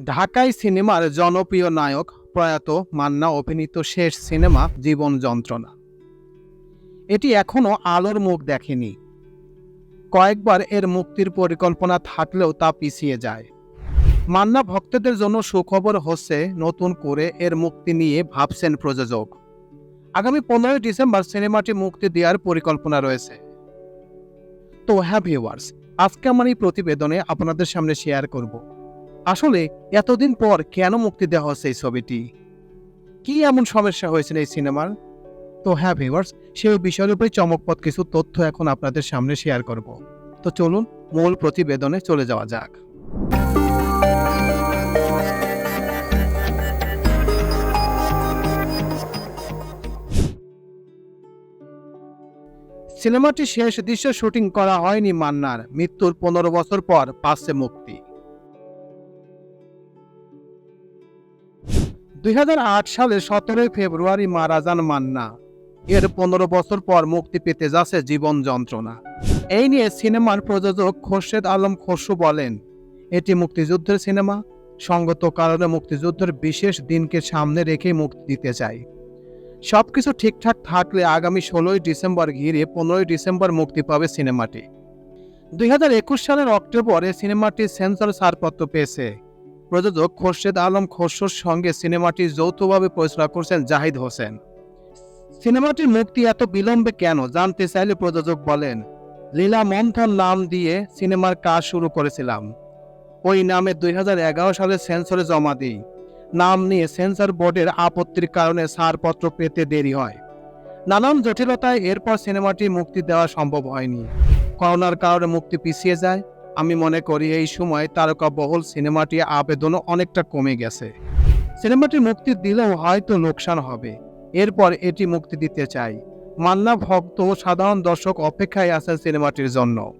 ঢাকাই সিনেমার জনপ্রিয় নায়ক প্রয়াত মান্না অভিনীত শেষ সিনেমা জীবন যন্ত্রণা। এটি এখনও আলোর মুখ দেখেনি। কয়েকবার এর মুক্তির পরিকল্পনা থাকলেও তা পিছিয়ে যায়। মান্না ভক্তদের জন্য সুখবর হচ্ছে নতুন করে এর মুক্তি নিয়ে ভাবছেন প্রযোজক। আগামী পনেরোই ডিসেম্বর সিনেমাটি মুক্তি দেওয়ার পরিকল্পনা রয়েছে। তো হ্যাঁ ভিউয়ার্স, আজকে আমার এই প্রতিবেদনে আপনাদের সামনে শেয়ার করব। আসলে এতদিন পর কেন মুক্তি দেওয়া হচ্ছে এই ছবিটি? কি এমন সমস্যা হয়েছিল এই সিনেমার? তো হ্যাঁ ভিউয়ার্স সেই বিষয়ের উপরে চমকপদ কিছু তথ্য এখন আপনাদের সামনে শেয়ার করব। তো চলুন মূল প্রতিবেদনে চলে যাওয়া যাক। সিনেমাটি শেষ দৃশ্য শুটিং করা হয়নি মান্নার। মৃত্যুর পনেরো বছর পর পাচ্ছে মুক্তি। দুই সালের সতেরোই ফেব্রুয়ারি মারা যান মান্না। এর পনেরো বছর পর মুক্তি পেতে যাচ্ছে জীবন যন্ত্রণা। এই নিয়ে সিনেমার প্রযোজক খোরশেদ আলম খসরু বলেন, এটি মুক্তিযুদ্ধের সিনেমা। সঙ্গত কারণে মুক্তিযুদ্ধের বিশেষ দিনকে সামনে রেখে মুক্তি দিতে চাই। সবকিছু ঠিকঠাক থাকলে আগামী ষোলোই ডিসেম্বর ঘিরে পনেরোই ডিসেম্বর মুক্তি পাবে সিনেমাটি। দুই হাজার একুশ সালের অক্টোবরে সিনেমাটি সেন্সর ছাড়পত্র পেয়েছে। প্রযোজক খোরশেদ আলম খসরুর সঙ্গে সিনেমাটি যৌথভাবে পরিচালনা করছেন জাহিদ হোসেন। সিনেমাটির মুক্তি এত বিলম্বে কেন জানতে চাইলে প্রযোজক বলেন, লীলা মন্থন নাম দিয়ে সিনেমার কাজ শুরু করেছিলাম। ওই নামে দুই হাজার এগারো সালে সেন্সরে জমা দিই। নাম নিয়ে সেন্সর বোর্ডের আপত্তির কারণে ছাড়পত্র পেতে দেরি হয়। নানান জটিলতায় এরপর সিনেমাটি মুক্তি দেওয়া সম্ভব হয়নি। করোনার কারণে মুক্তি পিছিয়ে যায়। আমি মনে করি এই সময় তারকা বহুল সিনেমাটি আবেদনও অনেকটা কমে গেছে। সিনেমাটি মুক্তি দিলেও হয়তো লোকসান হবে। এরপর এটি মুক্তি দিতে চাই। মান্না ভক্ত সাধারণ দর্শক অপেক্ষায় আছেন সিনেমাটির জন্য।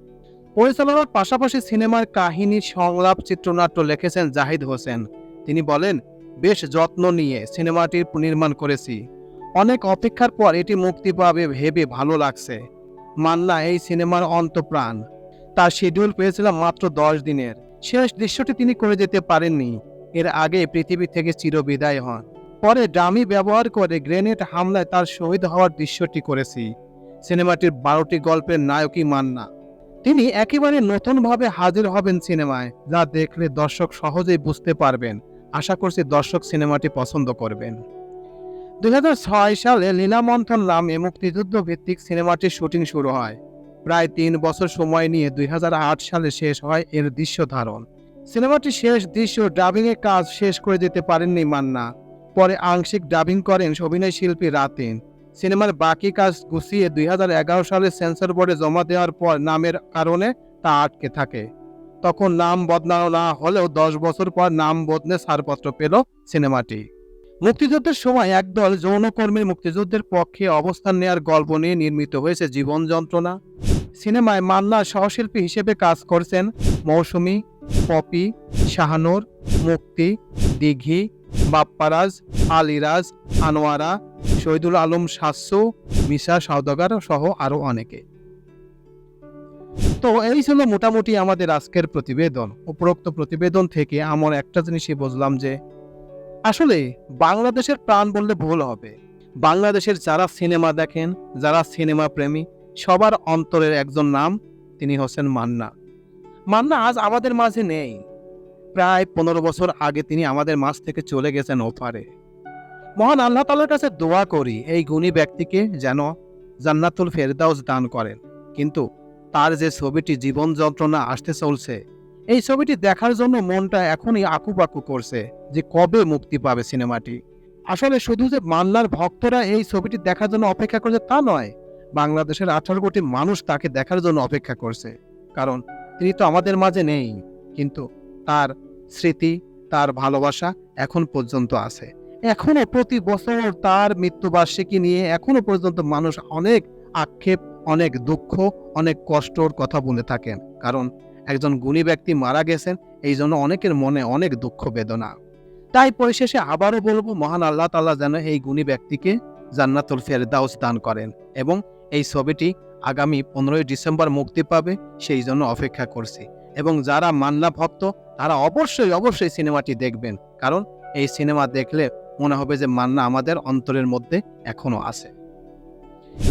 পরিচালনার পাশাপাশি সিনেমার কাহিনী, সংলাপ, চিত্রনাট্য লিখেছেন জাহিদ হোসেন। তিনি বলেন, বেশ যত্ন নিয়ে সিনেমাটি নির্মাণ করেছি। অনেক অপেক্ষার পর এটি মুক্তি পাবে ভেবে ভালো লাগছে। মান্না এই সিনেমার অন্তপ্রাণ। তার শিডিউল পেয়েছিলাম মাত্র দশ দিনের। শেষ দৃশ্যটি তিনি করে যেতে পারেননি। এর আগে পৃথিবী থেকে চিরবিদায় হন। পরে ডামি ব্যবহার করে গ্রেনেড হামলায় তার শহীদ হওয়ার দৃশ্যটি করেছি। সিনেমাটির বারোটি গল্পের নায়কই মান্না। তিনি একেবারে নতুনভাবে হাজির হবেন সিনেমায়, যা দেখলে দর্শক সহজেই বুঝতে পারবেন। আশা করছি দর্শক সিনেমাটি পছন্দ করবেন। দুই হাজার ছয় সালে লীলামন্থন নামে মুক্তিযুদ্ধ ভিত্তিক সিনেমাটির শুটিং শুরু হয়। প্রায় তিন বছর সময় নিয়ে দুই হাজার আট সালে শেষ হয় এর দৃশ্য ধারণ। সিনেমাটির শেষ দৃশ্য ডাবিংয়ের কাজ শেষ করে যেতে পারেননি মান্না। পরে আংশিক ডাবিং করেন অভিনয় শিল্পী রাতিন। সিনেমার বাকি কাজ গুছিয়ে দুই সালে সেন্সর বোর্ডে জমা দেওয়ার পর নামের কারণে তা আটকে থাকে। তখন নাম বদলানো না হলেও দশ বছর পর নাম বদলে ছাড়পত্র পেল সিনেমাটি। মুক্তিযুদ্ধের সময় একদল যৌনকর্মীর মুক্তিযুদ্ধের পক্ষে অবস্থান নেয়ার গল্প নিয়ে নির্মিত হয়েছে জীবন যন্ত্রণা। সিনেমায় মান্না সহশিল্পী হিসেবে কাজ করছেন মৌসুমী, পপি, শাহানুর, মুক্তি, দিঘি, বাপ্পারাজ, আলিরাজ, আনোয়ারা, শহীদুল আলম শাস্যু মিশা সওদাগর সহ আরও অনেকে। তো এই ছিল মোটামুটি আমাদের আজকের প্রতিবেদন। উপরোক্ত প্রতিবেদন থেকে আমার একটা জিনিসই বুঝলাম যে, আসলে বাংলাদেশের প্রাণ বললে ভুল হবে। বাংলাদেশের যারা সিনেমা দেখেন, যারা সিনেমা প্রেমী সবার অন্তরের একজন নাম, তিনি হোসেন মান্না। মান্না আজ আমাদের মাঝে নেই। প্রায় পনেরো বছর আগে তিনি আমাদের মাঝ থেকে চলে গেছেন ওপারে। মহান আল্লাহ তালার কাছে দোয়া করি এই গুণী ব্যক্তিকে যেন জান্নাতুল ফেরদাউস দান করেন। কিন্তু তার যে ছবিটি জীবন যন্ত্রণা আসতে চলছে, এই ছবিটি দেখার জন্য মনটা এখনই আকুপাকু করছে যে কবে মুক্তি পাবে সিনেমাটি। আসলে শুধু যে মান্নার ভক্তরা এই ছবিটি দেখার জন্য অপেক্ষা করছে তা নয় বাংলাদেশের আঠারো কোটি মানুষ তাকে দেখার জন্য অপেক্ষা করছে। কারণ তিনি তো আমাদের মাঝে নেই, কিন্তু তার স্মৃতি, তার ভালোবাসা এখন পর্যন্ত আছে। এখনও প্রতি বছর তার মৃত্যুবার্ষিকী নিয়ে এখনও পর্যন্ত মানুষ অনেক আক্ষেপ, অনেক দুঃখ, অনেক কষ্টর কথা বলে থাকেন। কারণ একজন গুণী ব্যক্তি মারা গেছেন, এই জন্য অনেকের মনে অনেক দুঃখ, বেদনা। তাই পরিশেষে আবারও বলব, মহান আল্লাহ তাল্লাহ যেন এই গুণী ব্যক্তিকে জান্নাতুল ফেরদাউস দান করেন এবং এই ছবিটি আগামী পনেরোই ডিসেম্বর মুক্তি পাবে, সেই জন্য অপেক্ষা করছি। এবং যারা মান্না ভক্ত, তারা অবশ্যই অবশ্যই সিনেমাটি দেখবেন। কারণ এই সিনেমা দেখলে মনে হবে যে মান্না আমাদের অন্তরের মধ্যে এখনও আছে।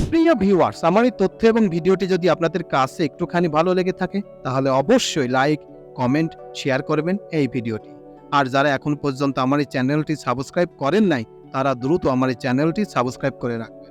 প্রিয় ভিউয়ার্স আমার এই তথ্য এবং ভিডিওটি যদি আপনাদের কাছে একটুখানি ভালো লেগে থাকে, তাহলে অবশ্যই লাইক কমেন্ট শেয়ার করবেন এই ভিডিওটি। আর যারা এখন পর্যন্ত আমার এই চ্যানেলটি সাবস্ক্রাইব করেন নাই, তারা দ্রুত আমার এই চ্যানেলটি সাবস্ক্রাইব করে রাখবেন।